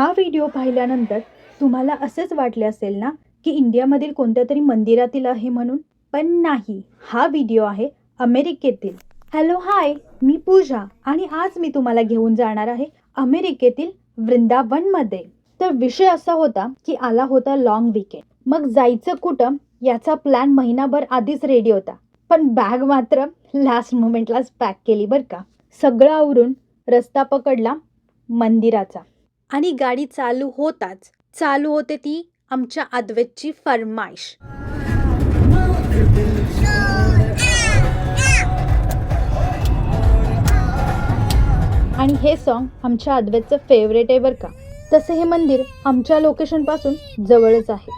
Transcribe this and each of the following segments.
हा व्हिडिओ पाहिल्यानंतर तुम्हाला असेच वाटले असेल ना की इंडियामधील कोणत्या तरी मंदिरातील आहे म्हणून? पण नाही हा व्हिडिओ आहे अमेरिकेतील. हॅलो हाय मी पूजा आणि आज मी तुम्हाला घेऊन जाणार आहे अमेरिकेतील वृंदावनमध्ये. तर विषय असा होता की आला होता लॉंग विकेंड मग जायचं कुठं याचा प्लॅन महिनाभर आधीच रेडी होता. पण बॅग मात्र लास्ट मोमेंटलाच पॅक केली बरं का. सगळं आवरून रस्ता पकडला मंदिराचा. आणि गाडी चालू होताच. चालू होते ती आमच्या अद्वैतची फरमाइश आणि हे सॉन्ग आमच्या अद्वैतचं फेवरेट आहे बरं का. तसं हे मंदिर आमच्या लोकेशनपासून जवळच आहे.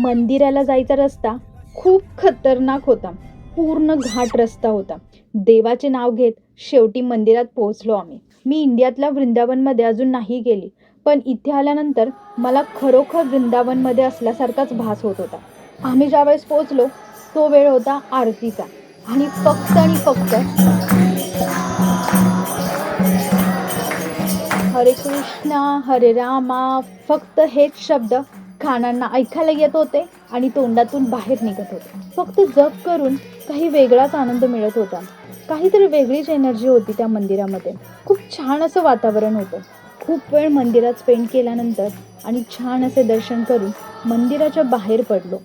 मंदिराला जायचा रस्ता खूप खतरनाक होता. पूर्ण घाट रस्ता होता. देवाचे नाव घेत शेवटी मंदिरात पोहोचलो आम्ही. मी इंडियातल्या वृंदावनमध्ये अजून नाही गेली. पण इथे आल्यानंतर मला खरोखर वृंदावनमध्ये असल्यासारखाच भास होत होता. आम्ही ज्यावेळेस पोहोचलो तो वेळ होता आरतीचा. आणि फक्त आणि फक्त हरे कृष्णा हरे रामा फक्त हेच शब्द खाणांना ऐकायला येत होते आणि तोंडातून बाहेर निघत होते. फक्त जप करून काही वेगळाच आनंद मिळत होता. काहीतरी वेगळीच एनर्जी होती त्या मंदिरामध्ये. खूप छान असं वातावरण होतं. खूप वेळ मंदिरात स्पेंड केल्यानंतर आणि छान असे दर्शन करून मंदिराच्या बाहेर पडलो.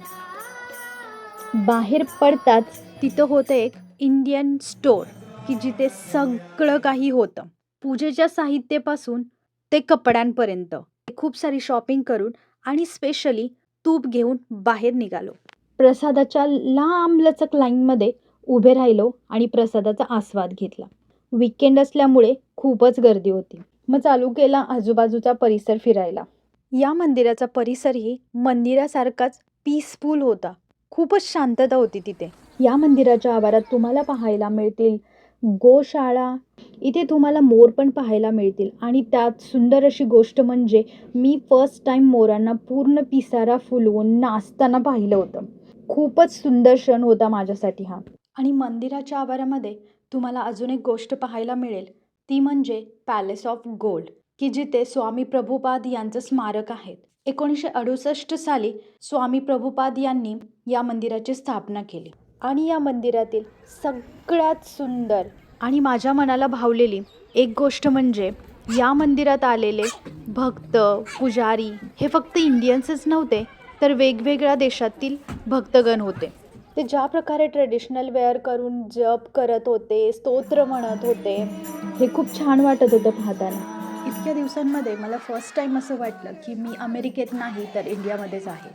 बाहेर पडताच तिथं होतं एक इंडियन स्टोर की जिथे सगळं काही होतं. पूजेच्या साहित्यापासून ते कपड्यांपर्यंत. खूप सारी शॉपिंग करून आणि स्पेशली तूप घेऊन बाहेर निघालो. प्रसादाच्या लांब लचक लाईनमध्ये उभे राहिलो आणि प्रसादाचा आस्वाद घेतला. विकेंड असल्यामुळे खूपच गर्दी होती. मग चालू केला आजूबाजूचा परिसर फिरायला. या मंदिराचा परिसरही मंदिरासारखाच पीसफुल होता. खूपच शांतता होती तिथे. या मंदिराच्या आवारात तुम्हाला पाहायला मिळतील गोशाळा. इथे तुम्हाला मोर पण पाहायला मिळतील आणि त्यात सुंदर अशी गोष्ट म्हणजे मी फर्स्ट टाईम मोरांना पूर्ण पिसारा फुलवून नाचताना पाहिलं होतं. खूपच सुंदर क्षण होता माझ्यासाठी हा. आणि मंदिराच्या आवारामध्ये तुम्हाला अजून एक गोष्ट पाहायला मिळेल. ती म्हणजे पॅलेस ऑफ गोल्ड की जिथे स्वामी प्रभुपाद यांचं स्मारक आहे. एकोणीसशे अडुसष्ट साली स्वामी प्रभुपाद यांनी या मंदिराची स्थापना केली. आणि या मंदिरातील सगळ्यात सुंदर आणि माझ्या मनाला भावलेली एक गोष्ट म्हणजे या मंदिरात आलेले भक्त पुजारी हे फक्त इंडियन्सच नव्हते तर वेगवेगळ्या देशातील भक्तगण होते. ते ज्या प्रकारे ट्रेडिशनल वेअर करून जप करत होते स्तोत्र म्हणत होते हे खूप छान वाटत होतं पाहताना. इतक्या दिवसांमध्ये मला फर्स्ट टाईम असं वाटलं की मी अमेरिकेत नाही तर इंडियामध्येच आहे.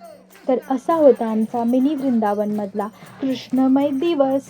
तर असा होता आमचा मिनी वृंदावनमधला कृष्णमय दिवस.